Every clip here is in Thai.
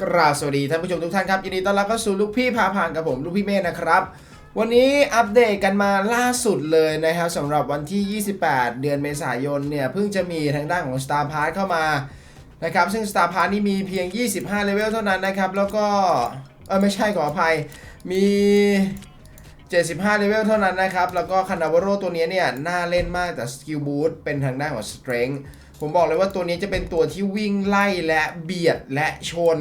กราบสวัสดีท่านผู้ชมทุกท่านครับยินดีต้อนรับเข้าสู่ลูกพี่พาผ่านกับผมลูกพี่เมธนะครับ วันนี้อัปเดตกันมาล่าสุดเลยนะครับสำหรับวันที่ 28 เดือนเมษายนเนี่ยเพิ่งจะมีทางด้านของ Star Pass เข้ามานะครับซึ่ง Star Pass นี่มีเพียง 25 เลเวลเท่านั้นนะครับ แล้วก็เออไม่ใช่ขออภัยมี 75 เลเวลเท่านั้นนะครับ แล้วก็คานาวโรตัวนี้เนี่ยน่าเล่นมากแต่สกิลบูสต์เป็นทางด้านของ Strength ผมบอกเลยว่าตัวนี้จะเป็นตัวที่วิ่งไล่และเบียดและชน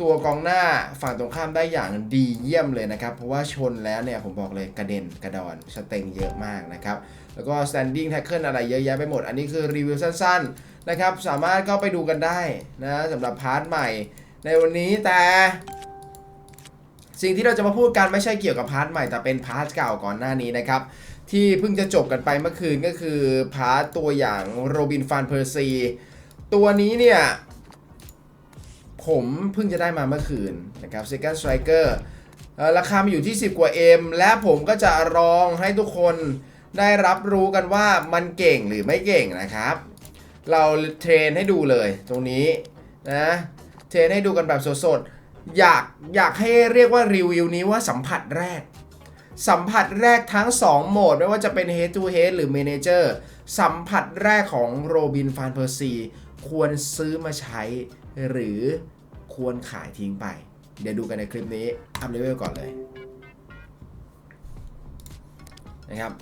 ตัวกองหน้าฝั่งตรงข้ามได้อย่างดีเยี่ยมเลยนะครับ เพราะว่าชนแล้วเนี่ยผมบอกเลยกระเด็นกระดอนสเต็งเยอะมากนะครับ แล้วก็ standing tackle อะไรเยอะแยะไปหมด อันนี้คือรีวิวสั้นๆนะครับ สามารถก็ไปดูกันได้นะสำหรับพาร์ทใหม่ ในวันนี้แต่สิ่งที่เราจะมาพูดกันไม่ใช่เกี่ยวกับพาร์ทใหม่แต่เป็นพาร์ทเก่าก่อนหน้านี้นะครับ ที่เพิ่งจะจบกันไปเมื่อคืนก็คือพาร์ตัวอย่างโรบินฟานเพอร์ซี ตัวนี้เนี่ย ผมเพิ่งจะได้มาเมื่อคืนนะครับ Second Striker เอ่อราคามันอยู่ที่ 10 กว่า M และผมก็จะลองให้ทุกคนได้รับรู้กันว่ามันเก่งหรือไม่เก่งนะครับ เราเทรนให้ดูเลยตรงนี้นะเทรนให้ดูกันแบบสดๆ อยากอยากให้เรียกว่ารีวิวนี้ว่าสัมผัสแรก สัมผัสแรกทั้ง 2 โหมด ไม่ว่าจะเป็น Head to Head หรือ Manager สัมผัสแรกของโรบินฟานเพอร์ซีควรซื้อมาใช้ หรือควรขายทิ้งไป เดี๋ยวดูกันในคลิปนี้ อัพเลเวลก่อนเลยนะครับ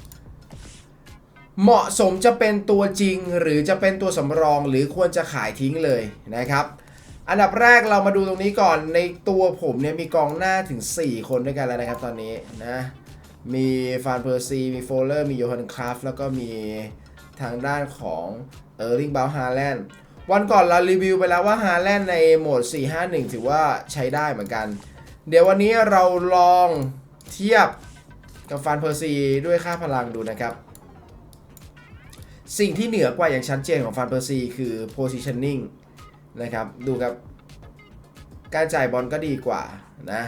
เหมาะสมจะเป็นตัวจริงหรือจะเป็นตัวสำรองหรือควรจะขายทิ้งเลยนะครับ อันดับแรกเรามาดูตรงนี้ก่อนในตัวผมเนี่ยมีกองหน้าถึง 4 คนด้วยกันแล้วนะครับตอนนี้นะ มีฟานเพอร์ซีมีโฟลเลอร์ มีโยฮันคราฟแล้วก็มีทางด้านของเออร์ลิงบา h ฮาแลนด์วันก่อนเรารีวิวไปแล้วว่าฮาแลนด์ในโหมด 451 ถือว่าใช้ได้เหมือนกัน เดี๋ยววันนี้เราลองเทียบกับฟานเพอร์ซีด้วยค่าพลังดูนะครับ สิ่งที่เหนือกว่าอย่างชัดเจนของฟานเพอร์ซีคือ positioning นะครับ ดูครับ การจ่ายบอลก็ดีกว่านะ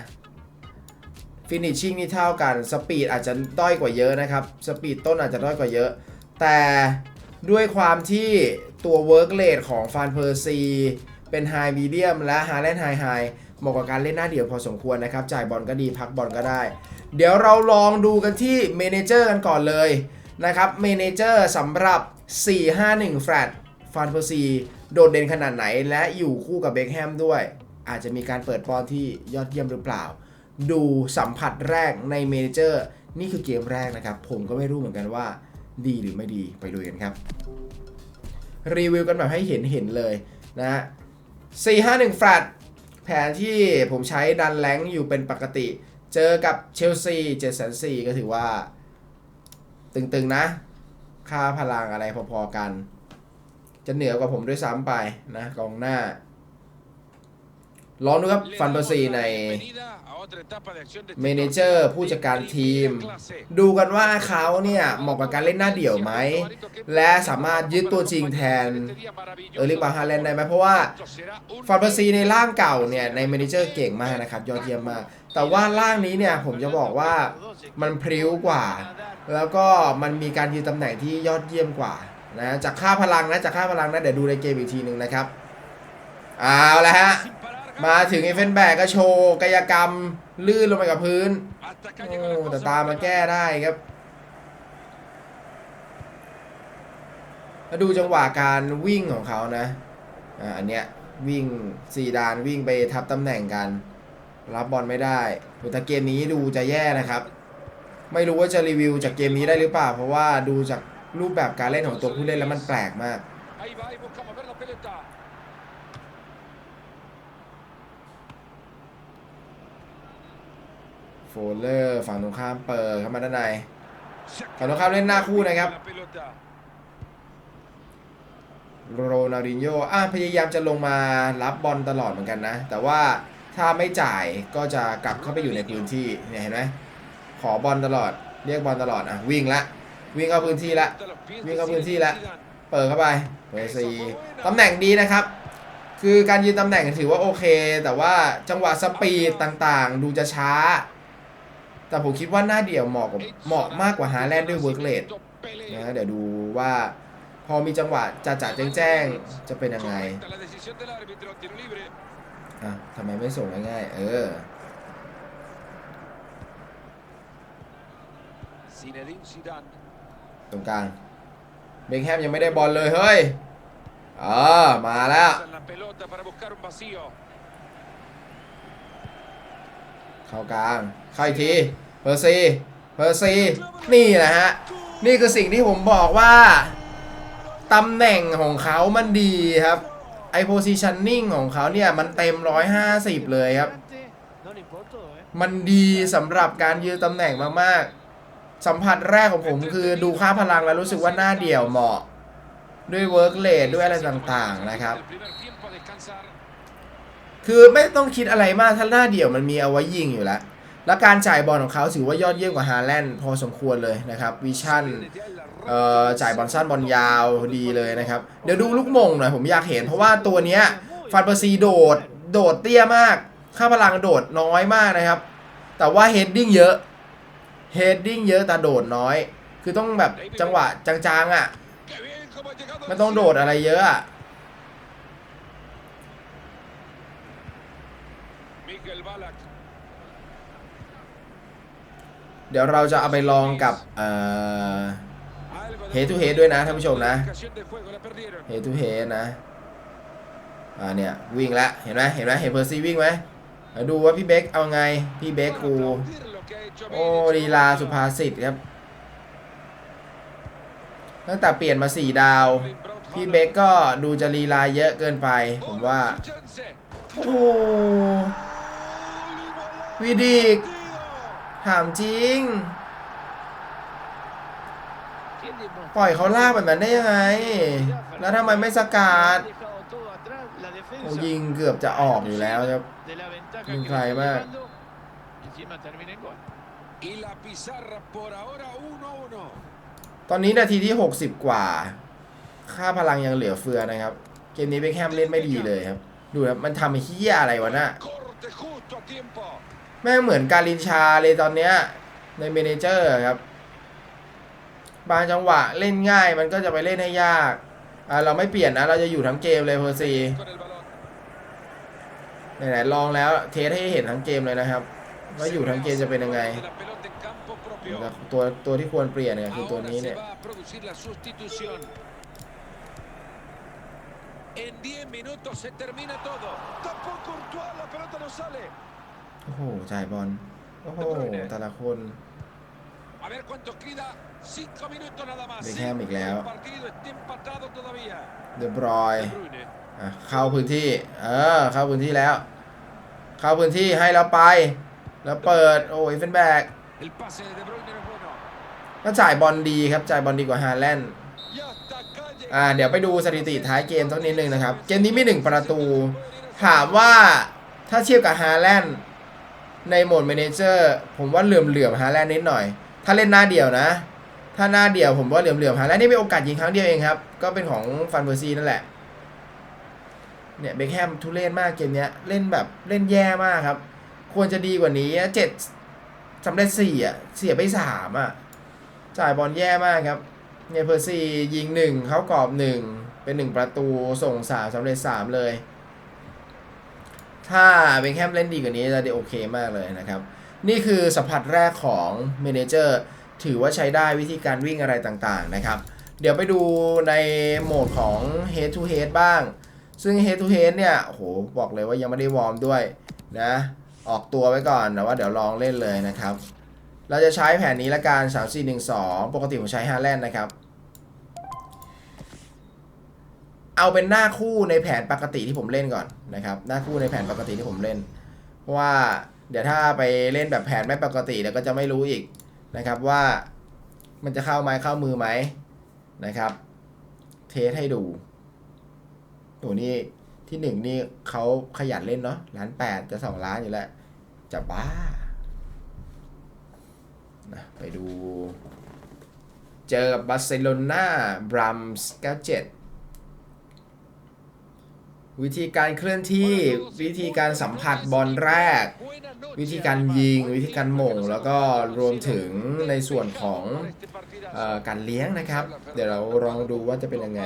ฟินิชชิ่งนี่เท่ากันสปีดอาจจะด้อยกว่าเยอะนะครับสปีดต้นอาจจะด้อยกว่าเยอะ แต่ด้วยความที่ตัวเวิร์กเลดของฟานเพอร์ซีเป็นไฮมีเดียมและฮาแลนด์ไฮไฮเหมาะกับการเล่นหน้าเดี่ยวพอสมควรนะครับ จ่ายบอลก็ดีพักบอลก็ได้ เดี๋ยวเราลองดูกันที่เมนเจอร์กันก่อนเลยนะครับเมนเจอร์สำหรับ 451 แฟลตฟานเพอร์ซีโดดเด่นขนาดไหน และอยู่คู่กับเบคแฮมด้วย อาจจะมีการเปิดบอลที่ยอดเยี่ยมหรือเปล่า ดูสัมผัสแรกในเมเจอร์ นี่คือเกมแรกนะครับ ผมก็ไม่รู้เหมือนกันว่าดีหรือไม่ดีไปดูกันครับ รีวิวกันแบบให้เห็นเห็นเลยนะฮะ451แฟลตแผนที่ผมใช้ดันแรงอยู่เป็นปกติ เจอกับเชลซี704ก็ถือว่า ตึงๆนะ ค่าพลังอะไรพอๆกัน จะเหนือกว่าผมด้วยซ้ำไปนะกองหน้า ลองดูครับฟันเบอร์ซีในเมนเจอร์ผู้จัดการทีม ดูกันว่าเขาเนี่ยเหมาะกับการเล่นหน้าเดี่ยวไหม และสามารถยึดตัวจริงแทนเออร์ลิงบาฮาแลนได้ไหมเพราะว่าฟันเบอร์ซีในร่างเก่าเนี่ยในเมนเจอร์เก่งมากนะครับ ยอดเยี่ยมมาก แต่ว่าร่างนี้เนี่ยผมจะบอกว่ามันพริ้วกว่า แล้วก็มันมีการยืนตำแหน่งที่ยอดเยี่ยมกว่านะจากค่าพลังนะจากค่าพลังนะเดี๋ยวดูในเกมอีกทีหนึ่งนะครับเอาละฮะ มาถึงเอเฟนแบกก็โชว์กายกรรมลื่นลงไปกับพื้นโอ้แต่ตามมาแก้ได้ครับแล้วดูจังหวะการวิ่งของเขานะอ่าอันเนี้ยวิ่งสี่ดานวิ่งไปทับตำแหน่งกัน รับบอลไม่ได้แต่เกมนี้ดูจะแย่นะครับ ไม่รู้ว่าจะรีวิวจากเกมนี้ได้หรือเปล่า เพราะว่าดูจากรูปแบบการเล่นของตัวผู้เล่นแล้วมันแปลกมาก โฟลเลอร์ฝั่งตรงข้ามเปิดเข้ามาด้านในฝั่งตรงข้ามเล่นหน้าคู่นะครับโรนัลดินโญอะพยายามจะลงมารับบอลตลอดเหมือนกันนะ แต่ว่าถ้าไม่จ่ายก็จะกลับเข้าไปอยู่ในพื้นที่เนี่ยเห็นไหมขอบอลตลอด เรียกบอลตลอดอะวิ่งละ วิ่งเข้าพื้นที่ละ วิ่งเข้าพื้นที่ละ เปิดเข้าไปเบอร์ซีตำแหน่งดีนะครับ คือการยืนตำแหน่งถือว่าโอเค แต่ว่าจังหวะสปีดต่างๆ ดูจะช้า แต่ผมคิดว่าหน้าเดี่ยวเหมาะกับเหมาะมากกว่าฮาแลนด์ด้วยเวิร์กเลดนะเดี๋ยวดูว่าพอมีจังหวะจ่าจ่าแจ้งๆจะเป็นยังไงอะทำไมไม่ส่งง่ายๆเออตรงกลางเบคแฮมยังไม่ได้บอลเลยเฮ้ยเออมาแล้วเข้ากลางเข้าอีกที เพอร์ซีเพอร์ซีนี่แหละฮะ นี่คือสิ่งที่ผมบอกว่าตำแหน่งของเขามันดีครับ ไอโพซิชันนิ่งของเขาเนี่ย มันเต็ม 150 เลยครับ มันดีสำหรับการยืนตำแหน่งมากๆ สัมผัสแรกของผมคือดูค่าพลังแล้วรู้สึกว่าหน้าเดี่ยวเหมาะ ด้วยเวิร์กเลดด้วยอะไรต่างๆนะครับ คือไม่ต้องคิดอะไรมากถ้าหน้าเดี่ยวมันมีเอาไว้ยิงอยู่แล้ว แล้วการจ่ายบอลของเขาถือว่ายอดเยี่ยมกว่าฮาแลนด์พอสมควรเลยนะครับวิชั่นเอ่อจ่ายบอลสั้นบอลยาวดีเลยนะครับ เดี๋ยวดูลูกมงหน่อยผมอยากเห็น เพราะว่าตัวเนี้ยฟันเปอร์ซีโดดโดดเตี้ยมาก ค่าพลังโดดน้อยมากนะครับ แต่ว่าเฮดดิ้งเยอะเฮดดิ้งเยอะแต่โดดน้อย คือต้องแบบจังหวะจางๆอะ Qué bien cómo ha llegado ไม่ต้องโดดอะไรเยอะอะ เดี๋ยวเราจะเอาไปลองกับเอ่อ Algo de Head to head ด้วยนะท่านผู้ชมนะเฮทูเฮนะอ่าเนี่ยวิ่งแล้วเห็นไหมเห็นไหมเห็นเพอร์ซีวิ่งไหมดูว่าพี่เบคเอาไงพี่เบคกูโอ้ลีลาสุภาษิตครับตั้งแต่เปลี่ยนมาสี่ดาว พี่เบคก็ดูจะลีลาเยอะเกินไป ผมว่า โอ้วิดิก ถามจริง ¿Quién demostró? ปล่อยเขาลากแบบนั้นได้ยังไง แล้วทำไมไม่สกัด Ha dejado todo atrás, la โอ้ defensa ยิงเกือบจะออกอยู่แล้วครับ de la ventaja Bien que le claro, está va. llevando, encima termina en gol. Y la pizarra por ahora 1-1. ตอนนี้นาทีที่ 60 กว่า ค่าพลังยังเหลือเฟือนะครับ เกมนี้เบคแฮมเล่นไม่ดีเลยครับ ดูครับมันทำเฮียอะไรวะน่ะ แม่งเหมือนการินชาเลยตอนเนี้ยในเมเนเจอร์ครับ บางจังหวะเล่นง่ายมันก็จะไปเล่นให้ยากอ่าเราไม่เปลี่ยนนะ เราจะอยู่ทั้งเกมเลยเพอร์ซีไหนๆลองแล้วเทสให้เห็นทั้งเกมเลยนะครับ ว่าอยู่ทั้งเกมจะเป็นยังไงต่ตัวตัวที่ควรเปลี่ยนเนี่ยคือตัวนี้เนี่ย โอ้โห จ่ายบอล โอ้โห แต่ละคน A ver cuántos queda. 5 minutos nada más. Beckham อีกแล้ว El partido está empatado todavía. เดบรอย De Bruyne. อะเข้าพื้นที่ เออ เข้าพื้นที่แล้ว เข้าพื้นที่ให้เราไป แล้วเปิด โอ้ยเฟนแบก El pase de De Bruyne no es bueno. ก็จ่ายบอลดีครับ จ่ายบอลดีกว่าฮาแลนด์ Y hasta acá llega. อ่า เดี๋ยวไปดูสถิติท้ายเกมสักนิดนึงนะครับ เกมนี้มีหนึ่งประตู ถามว่าถ้าเทียบกับฮาแลนด์ ในโหมดเมเนเจอร์ผมว่าเหลื่อมเหลื่อมฮาแลนด์นิดหน่อย ถ้าเล่นหน้าเดียวนะ ถ้าหน้าเดียวผมว่าเหลื่อมเหลื่อมฮาแลนด์นี่มีโอกาสยิงครั้งเดียวเองครับ ก็เป็นของฟันเบอร์ซีนั่นแหละ เนี่ยเบคแฮมทุเรศมากเกมเนี้ยเล่นแบบเล่นแย่มากครับ ควรจะดีกว่านี้เจ็ดสำเร็จสี่อะเสียไปสามอะจ่ายบอลแย่มากครับเนี่ยเพอร์ซียิงหนึ่งเขากรอบหนึ่งเป็นหนึ่งประตูส่งสามสำเร็จสามเลย ถ้าเบคแฮมเล่นดีกว่านี้จะได้โอเคมากเลยนะครับ นี่คือสัมผัสแรกของเมนเจอร์ถือว่าใช้ได้วิธีการวิ่งอะไรต่างๆนะครับ เดี๋ยวไปดูในโหมดของ Head to Head บ้าง ซึ่ง Head to Head เนี่ยโหบอกเลยว่ายังไม่ได้วอร์มด้วยนะออกตัวไว้ก่อนแต่ว่าเดี๋ยวลองเล่นเลยนะครับ เราจะใช้แผนนี้ละกัน3 4 1 2 ปกติผมใช้ฮาแลนนะครับ เอาเป็นหน้าคู่ในแผนปกติที่ผมเล่นก่อนนะครับ หน้าคู่ในแผนปกติที่ผมเล่น เพราะว่าเดี๋ยวถ้าไปเล่นแบบแผนไม่ปกติเดี๋ยวก็จะไม่รู้อีกนะครับว่ามันจะเข้าไม้เข้ามือไหมนะครับ เทสให้ดูโหนี่ที่หนึ่งนี่เขาขยันเล่นเนาะล้านแปดจะสองล้านอยู่แล้ว จะบ้านะไปดู เจอกับบาร์เซโลนาบรัมส์97 วิธีการเคลื่อนที่ วิธีการสัมผัสบอลแรก วิธีการยิง วิธีการหม่ง แล้วก็รวมถึงในส่วนของออการเลี้ยงนะครับ เดี๋ยวเราลองดูว่าจะเป็นยังไง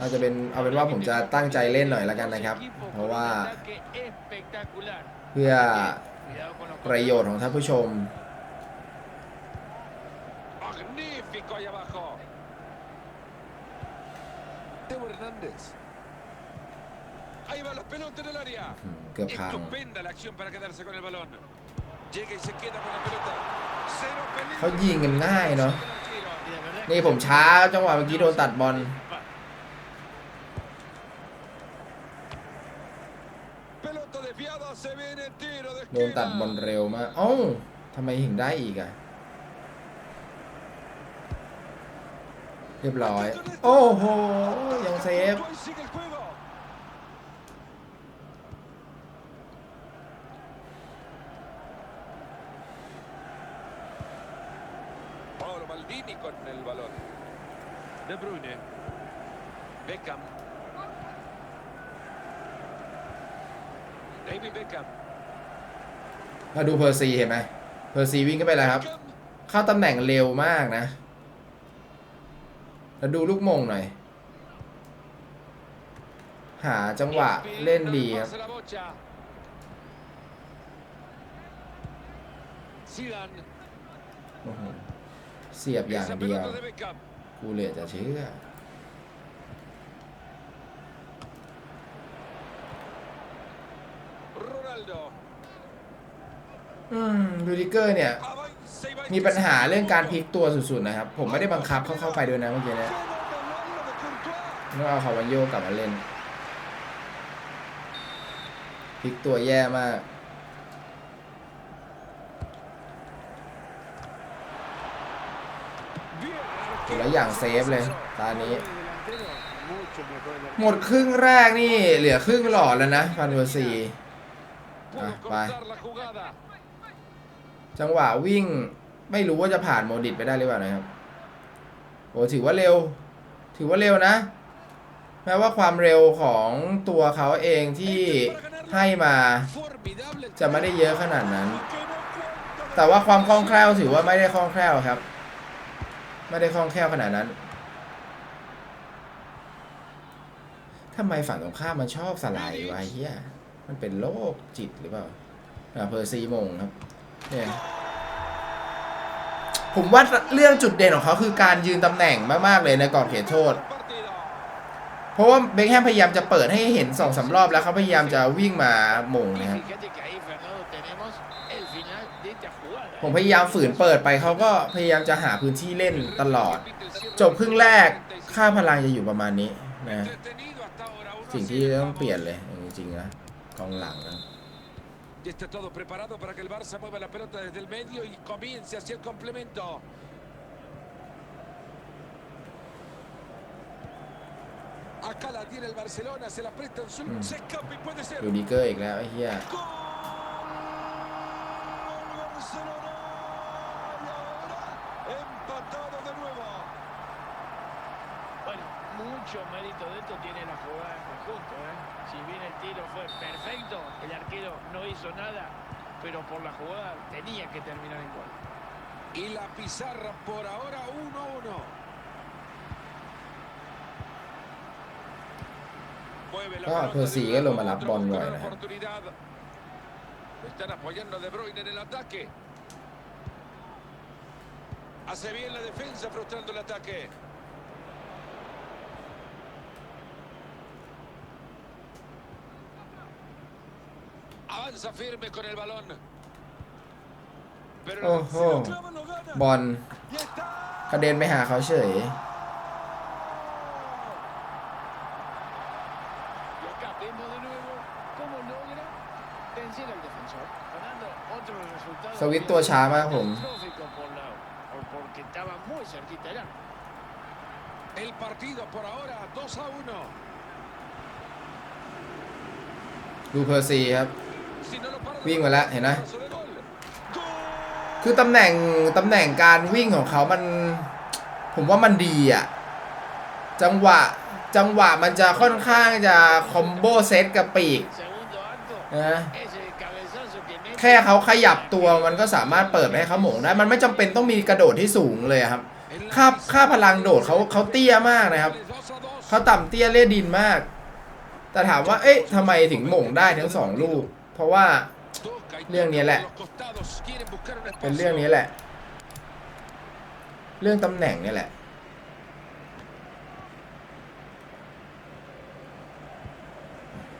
อาจจะเป็นเอาเป็นว่าผมจะตั้งใจเล่นหน่อยแล้วกันนะครับ เพราะว่าเพื่อ ประโยชน์ของท่านผู้ชม Magnífico ahí abajo. Teo Hernández. Ahí va la pelota en el área. อืมเกือบพัง Estupenda la acción para quedarse con el balón. Llega y se queda con la pelota. Cero peligro. เขายิงกันง่ายเนาะ Y de verdad นี่ผมช้าจังหวะเมื่อกี้โดนตัดบอล Pelota desviada, se viene el tiro de โดนตัดบอล esquina. เร็วมากเอ้าทำไมถึงได้อีกอะเรียบร้อย โอ้โห ยังเซฟ Ahí sigue el juego. Paolo Maldini con el balón. De Bruyne. Beckham. David Beckham. มาดูเพอร์ซีเห็นไหมเพอร์ซีวิ่งขึ้นไปแล้วครับ เข้าตำแหน่งเร็วมากนะ แล้วดูลูกมงหน่อย หาจังหวะเล่นดีครับเสียบอย่างเดียว กูเลือจะเชื่อ อืมดูดิเกอร์เนี่ย มีปัญหาเรื่องการพลิกตัวสุดๆนะครับ ผมไม่ได้บังคับเขาเข้าไปด้วยนะเมื่อกี้นี่ย Fenómeno de Courtois. ต้องเอาคาวันโยกลับมาเล่นพลิกตัวแย่มากแต่ละอย่างเซฟเลยตานี้ หมดครึ่งแรกนี่เหลือครึ่งหลอดแล้วนะฟันเวอร์ซี จังหวะวิ่งไม่รู้ว่าจะผ่านโมดิตไปได้หรือเปล่านะครับโอ้ถือว่าเร็ว ถือว่าเร็วนะ แม้ว่าความเร็วของตัวเขาเองที่ให้มาจะไม่ได้เยอะขนาดนั้น แต่ว่าความคล่องแคล่วถือว่าไม่ได้คล่องแคล่วครับ ไม่ได้คล่องแคล่วขนาดนั้นทำไมฝั่งตรงข้ามมันชอบสไลด์วะเฮียมันเป็นโรคจิตหรือเปล่าอ่าเพอร์ซีมงครับ เนี่ยผมว่าเรื่องจุดเด่นของเขาคือการยืนตำแหน่งมากๆเลยในกรอบเขตโทษ เพราะว่าเบคแฮมพยายามจะเปิดให้เห็นสองสารอบแล้วเขาพยายามจะวิ่งมาหมงนะครับผมพยายามฝืนเปิดไปเขาก็พยายามจะหาพื้นที่เล่นตลอด จบครึ่งแรกค่าพลังจะอยู่ประมาณนี้นะสิ่งที่ต้องเปลี่ยนเลยจริงๆนะกองหลังนะ Ya está todo preparado para que el Barça mueva la pelota desde el medio y comience hacia el complemento. Acá la tiene el Barcelona, se la presta en su... Mm. Se escapa y puede ser... Único y clave ya. Empatado de nuevo. Bueno, mucho mérito de esto tiene la jugada en conjunto. ¿eh? Si bien el tiro fue perfecto, el arquero hizo nada, pero por la jugada tenía que terminar en gol. Y la pizarra por ahora 1-1. Mueve la ก็ pelota เพอร์ซี de un ก็ล lado งมา a รับ otro, บอล busca บ่อย la นะครับ oportunidad. Lo están apoyando De Bruyne en el ataque. Hace bien la defensa frustrando el ataque. Avanza firme con el balón. Pero Oh, si lo oh. clavan, lo gana. บอล Y está. กระเด็นไปหาเขาเฉย Y acá vemos de nuevo cómo logra vencer al defensor. Fernando, otro resultado. สวิตช์ตัวช้ามากผม catastrófico por la, por- porque estaba muy cerquita del arco. El partido por ahora 2 a 1. ดูเพอร์ซีครับ Si no lo para de Bien, gol, hola, Hena. paso de gol. ¡Gol! คือตำแหน่งตำแหน่งการวิ่งของเขามัน ผมว่ามันดีอะจังหวะจังหวะมันจะค่อนข้างจะคอมโบเซตกับปีกนะแค่เขาขยับตัวมันก็สามารถเปิดให้เขาหม่งได้ มันไม่จำเป็นต้องมีกระโดดที่สูงเลยครับค่าค่าพลังโดดเขาเขาเตี้ยมากนะครับเขาต่ำเตี้ยเลี่ยดินมาก แต่ถามว่าเอ๊ะทำไมถึงหม่งได้ทั้งสองลูก เพราะว่า เรื่องนี้แหละ เป็นเรื่องนี้แหละ เรื่องตำแหน่งนี่แหละ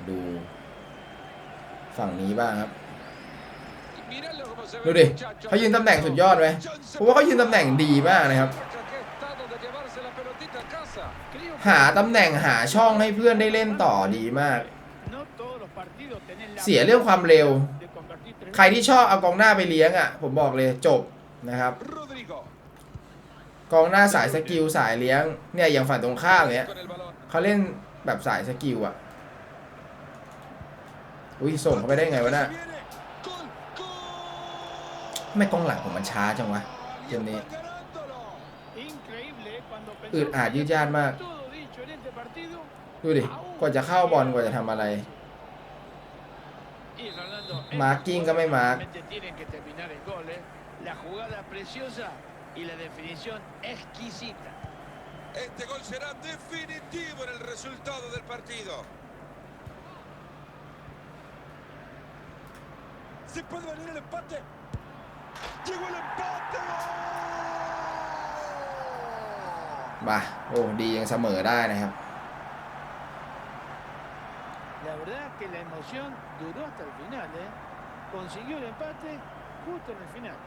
ดูฝั่งนี้บ้างครับ ดูดิเขายืนตำแหน่งสุดยอดไหมเพราะว่าเขายืนตำแหน่งดีมากนะครับ หาตำแหน่งหาช่องให้เพื่อนได้เล่นต่อดีมาก เสียเรื่องความเร็ว ใครที่ชอบเอากองหน้าไปเลี้ยงอะ ผมบอกเลยจบนะครับ กองหน้าสายสกิลสายเลี้ยงเนี่ยอย่างฝั่งตรงข้ามเนี้ยเขาเล่นแบบสายสกิลอะ อุ้ยส่งเขาไปได้ไงวะน่ะทำไม่กองหลังผมมันช้าจังวะเกมนี้ Increíble ¿eh? cuando อึด pensamos อาดยืดยาดมาก todo dicho en este partido ดูดิ กว่าจะเข้าบอลกว่าจะทำอะไร y Fernando Marking que me marc. realmente tienen que terminar el gol ¿eh? la jugada preciosa y la definición exquisita Este gol será definitivo en el resultado del partido. Se puede venir el empate. Llegó el empate. บ่าโอ้ดียังเสมอได้นะครับ la verdad que la emoción duró hasta el final ¿eh? consiguió el empate justo en el final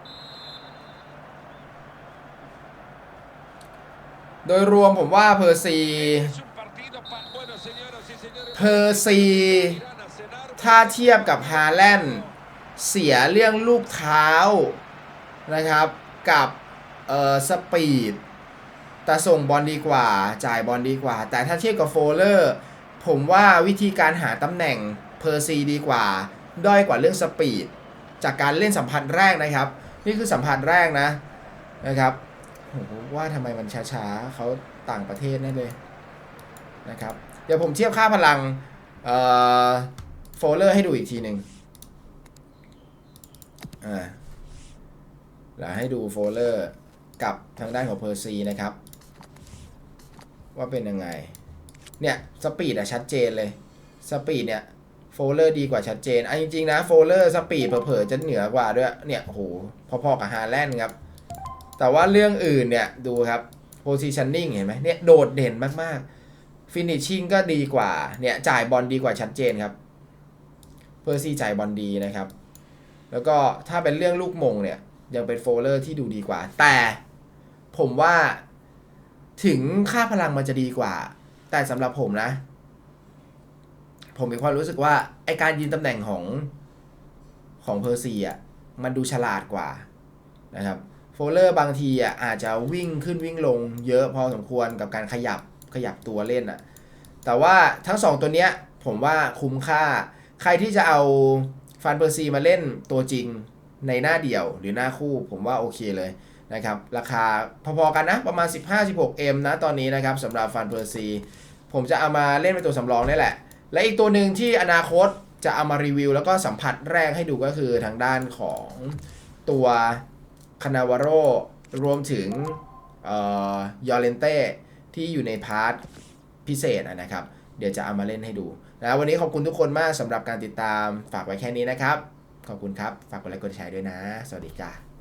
โดยรวมผมว่าเพอร์ซี Es un partido para... Bueno, señoras y señores... เพอร์ซี irán a cenar ถ้าเทียบกับฮาแลนด์เสียเรื่องลูกเท้านะครับกับเอ่อสปีดแต่ส่งบอลดีกว่า จ่ายบอลดีกว่า แต่ถ้าเทียบกับโฟลเลอร์ ผมว่าวิธีการหาตำแหน่งเพอร์ซีดีกว่า ด้อยกว่าเรื่องสปีด จากการเล่นสัมพันธ์แรกนะครับ นี่คือสัมพันธ์แรกนะนะครับผมว่าทำไมมันช้าๆเขาต่างประเทศแน่นเลยนะครับ เดี๋ยวผมเทียบค่าพลังโฟลเลอร์ให้ดูอีกทีหนึ่งอ่าแล้วให้ดูโฟลเลอร์กับทางด้านของเพอร์ซีนะครับ ว่าเป็นยังไง เนี่ยสปีดอะชัดเจนเลยสปีดเนี่ยโฟลเลอร์ดีกว่าชัดเจนอะจริงๆนะโฟลเลอร์สปีดเผลอๆจะเหนือกว่าด้วยเนี่ยโหพอๆกับฮาแลนด์ครับ แต่ว่าเรื่องอื่นเนี่ยดูครับ positioning เห็นไหมเนี่ยโดดเด่นมากๆฟินิชชิ่งก็ดีกว่าเนี่ยจ่ายบอลดีกว่าชัดเจนครับเพอร์ซี่จ่ายบอลดีนะครับ แล้วก็ถ้าเป็นเรื่องลูกมงเนี่ยยังเป็นโฟลเลอร์ที่ดูดีกว่า แต่ผมว่าถึงค่าพลังมันจะดีกว่า แต่สำหรับผมนะ ผมมีความรู้สึกว่าไอการยืนตำแหน่งของของเพอร์ซีอะมันดูฉลาดกว่านะครับโฟลเลอร์บางทีอะอาจจะวิ่งขึ้นวิ่งลงเยอะพอสมควรกับการขยับขยับตัวเล่นอะ แต่ว่าทั้งสองตัวเนี้ยผมว่าคุ้มค่า ใครที่จะเอาฟันเปอร์ซีมาเล่นตัวจริงในหน้าเดี่ยวหรือหน้าคู่ ผมว่าโอเคเลย นะครับราคาพอๆกันนะประมาณ 15-16M นะตอนนี้นะครับสำหรับฟันเปอร์ซีผมจะเอามาเล่นเป็นตัวสำรองนี่แหละ และอีกตัวหนึ่งที่อนาคตจะเอามารีวิว แล้วก็สัมผัสแรกให้ดูก็คือทางด้านของตัวคานาวาโรรวมถึงยอเลนเต้ที่อยู่ในพาร์ทพิเศษนะครับ เดี๋ยวจะเอามาเล่นให้ดูนะวันนี้ขอบคุณทุกคนมากสำหรับการติดตามฝากไว้แค่นี้นะครับ ขอบคุณครับ ฝากกดไลค์กดแชร์ด้วยนะ สวัสดีจ้า